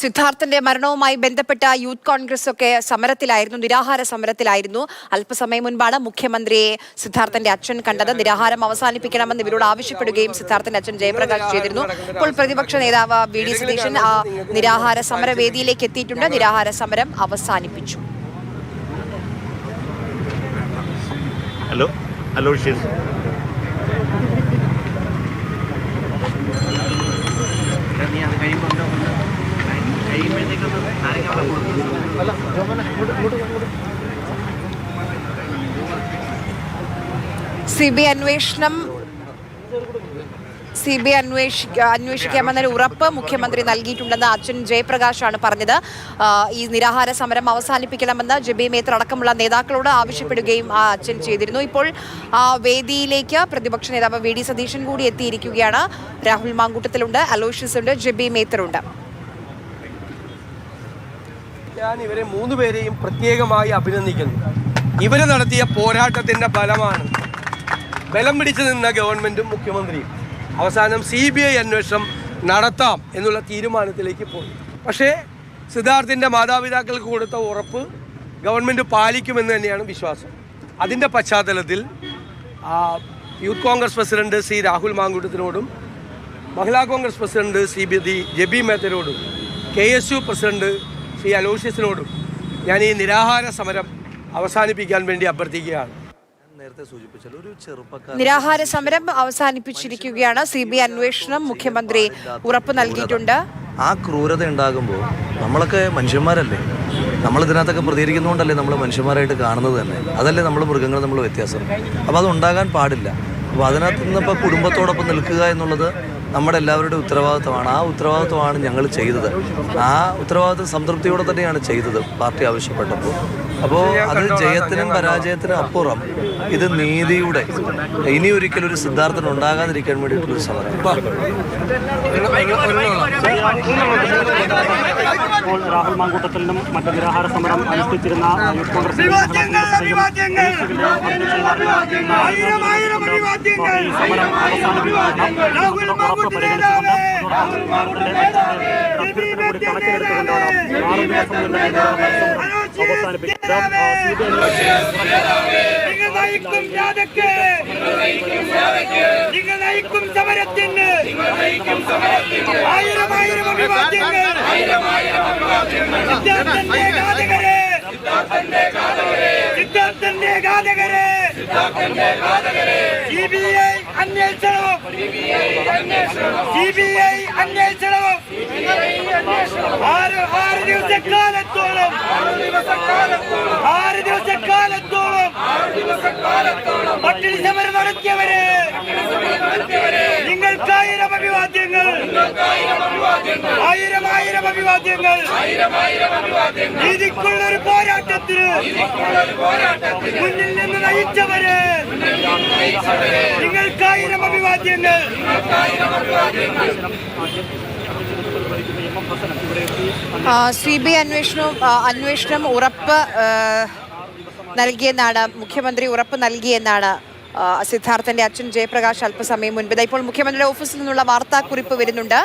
സിദ്ധാർത്ഥന്റെ മരണവുമായി ബന്ധപ്പെട്ട യൂത്ത് കോൺഗ്രസ് ഒക്കെ സമരത്തിലായിരുന്നു നിരാഹാര സമരത്തിലായിരുന്നു. അല്പസമയം മുൻപാണ് മുഖ്യമന്ത്രിയെ സിദ്ധാർത്ഥന്റെ അച്ഛൻ കണ്ടത്. നിരാഹാരം അവസാനിപ്പിക്കണമെന്ന് ഇവരോട് ആവശ്യപ്പെടുകയും സിദ്ധാർത്ഥന്റെ അച്ഛൻ ജയപ്രകാശ് ചെയ്തിരുന്നു. ഇപ്പോൾ പ്രതിപക്ഷ നേതാവ് വി ഡി സതീശൻ ആ നിരാഹാര സമരവേദിയിലേക്ക് എത്തിയിട്ടുണ്ട്. നിരാഹാര സമരം അവസാനിപ്പിച്ചു. ഹലോ ഹലോ സി ബി അന്വേഷണം സി ബി അന്വേഷിക്ക അന്വേഷിക്കാമെന്നൊരു ഉറപ്പ് മുഖ്യമന്ത്രി നൽകിയിട്ടുണ്ടെന്ന് അച്ഛൻ ജയപ്രകാശാണ് പറഞ്ഞത്. ഈ നിരാഹാര സമരം അവസാനിപ്പിക്കണമെന്ന് ജബി മേത്തർ അടക്കമുള്ള നേതാക്കളോട് ആവശ്യപ്പെടുകയും ആ അച്ഛൻ ചെയ്തിരുന്നു. ഇപ്പോൾ വേദിയിലേക്ക് പ്രതിപക്ഷ നേതാവ് വി ഡി സതീശൻ കൂടി എത്തിയിരിക്കുകയാണ്. രാഹുൽ മാങ്കൂട്ടത്തിലുണ്ട് അലോഷ്യസ് ഉണ്ട് ജബി മേത്തറുണ്ട്. ഞാൻ ഇവരെ മൂന്ന് പേരെയും പ്രത്യേകമായി അഭിനന്ദിക്കുന്നു. ഇവർ നടത്തിയ പോരാട്ടത്തിന്റെ ഫലമാണ് ബലം പിടിച്ചു നിന്ന ഗവൺമെന്റും മുഖ്യമന്ത്രിയും അവസാനം സി ബി ഐ അന്വേഷണം നടത്താം എന്നുള്ള തീരുമാനത്തിലേക്ക് പോയി. പക്ഷേ സിദ്ധാർത്ഥിന്റെ മാതാപിതാക്കൾക്ക് കൊടുത്ത ഉറപ്പ് ഗവൺമെന്റ് പാലിക്കുമെന്ന് തന്നെയാണ് വിശ്വാസം. അതിന്റെ പശ്ചാത്തലത്തിൽ youth Congress president C Rahul മാങ്കൂട്ടത്തിനോടും Mahila Congress president C B Jebi മേത്തനോടും K S U president C അലോഷ്യസിനോടും ഞാൻ ഈ നിരാഹാര സമരം അവസാനിപ്പിക്കാൻ വേണ്ടി അഭ്യർത്ഥിക്കുകയാണ്. നേരത്തെ ഒരു ചെറുപ്പക്കാരൻ നിരാഹാര സമരം അവസാനിപ്പിച്ചിരിക്കുകയാണ് സി ബി അന്വേഷണം മുഖ്യമന്ത്രി ഉറപ്പ് നൽകിയിട്ടുണ്ട്. ആ ക്രൂരത ഉണ്ടാകുമ്പോൾ നമ്മളൊക്കെ മനുഷ്യന്മാരല്ലേ? നമ്മൾ ഇതിനകത്തൊക്കെ പ്രതികരിക്കുന്നതുകൊണ്ടല്ലേ നമ്മൾ മനുഷ്യന്മാരായിട്ട് കാണുന്നത് തന്നെ? അതല്ലേ നമ്മൾ മൃഗങ്ങൾ നമ്മൾ വ്യത്യാസം. അപ്പോൾ അത് ഉണ്ടാകാൻ പാടില്ല. അപ്പോൾ അതിനകത്ത് നിന്നിപ്പോൾ കുടുംബത്തോടൊപ്പം നിൽക്കുക എന്നുള്ളത് നമ്മുടെ എല്ലാവരുടെയും ഉത്തരവാദിത്തമാണ് ആ ഉത്തരവാദിത്വമാണ് ഞങ്ങൾ ചെയ്തത്. ആ ഉത്തരവാദിത്തം സംതൃപ്തിയോടെ തന്നെയാണ് ചെയ്തത് പാർട്ടി ആവശ്യപ്പെട്ടപ്പോൾ അപ്പോൾ അത് ജയത്തിനും പരാജയത്തിനും അപ്പുറം. ഇത് നീതിയുടെ ഇനി ഒരിക്കലും ഒരു സിദ്ധാർത്ഥൻ ഉണ്ടാകാതിരിക്കാൻ വേണ്ടിയിട്ടുള്ളൊരു സമരം. ഇപ്പോൾ രാഹുൽ മാങ്കൂട്ടത്തിലും മറ്റ് നിരാഹാര സമരം അനുഷ്ഠിച്ചിരുന്ന യൂത്ത് കോൺഗ്രസ് നയിക്കും സമരത്തിന്. ആയിരം ആയിരം അഭിവാദ്യങ്ങൾ. സിദ്ധാർത്ഥന്റെ ഘാതകരെ സിദ്ധാർത്ഥന്റെ ഘാതകരെ സി ബി ഐ അന്വേഷണം. സി ബി ഐ അന്വേഷണവും ആറ് ആറ് ദിവസക്കാലത്തോളം. ആറ് ദിവസക്കാലത്തോളം. പട്ടിണി സമരം നടത്തിയവരെ. നിങ്ങൾക്കായിരം അഭിവാദ്യങ്ങൾ. ആയിരം ആയിരം അഭിവാദ്യങ്ങൾ. നീതിക്കുള്ള ഒരു പോരാട്ടത്തിന് മുന്നിൽ നിന്ന് നയിച്ചവര്. നിങ്ങൾക്കായിരം അഭിവാദ്യങ്ങൾ. സി ബി അന്വേഷണവും അന്വേഷണം ഉറപ്പ് നൽകിയെന്നാണ് മുഖ്യമന്ത്രി ഉറപ്പ് നൽകിയെന്നാണ് സിദ്ധാർത്ഥന്റെ അച്ഛൻ ജയപ്രകാശ് അല്പസമയം മുൻപ്. ഇപ്പോൾ മുഖ്യമന്ത്രിയുടെ ഓഫീസിൽ നിന്നുള്ള വാർത്താക്കുറിപ്പ് വരുന്നുണ്ട്.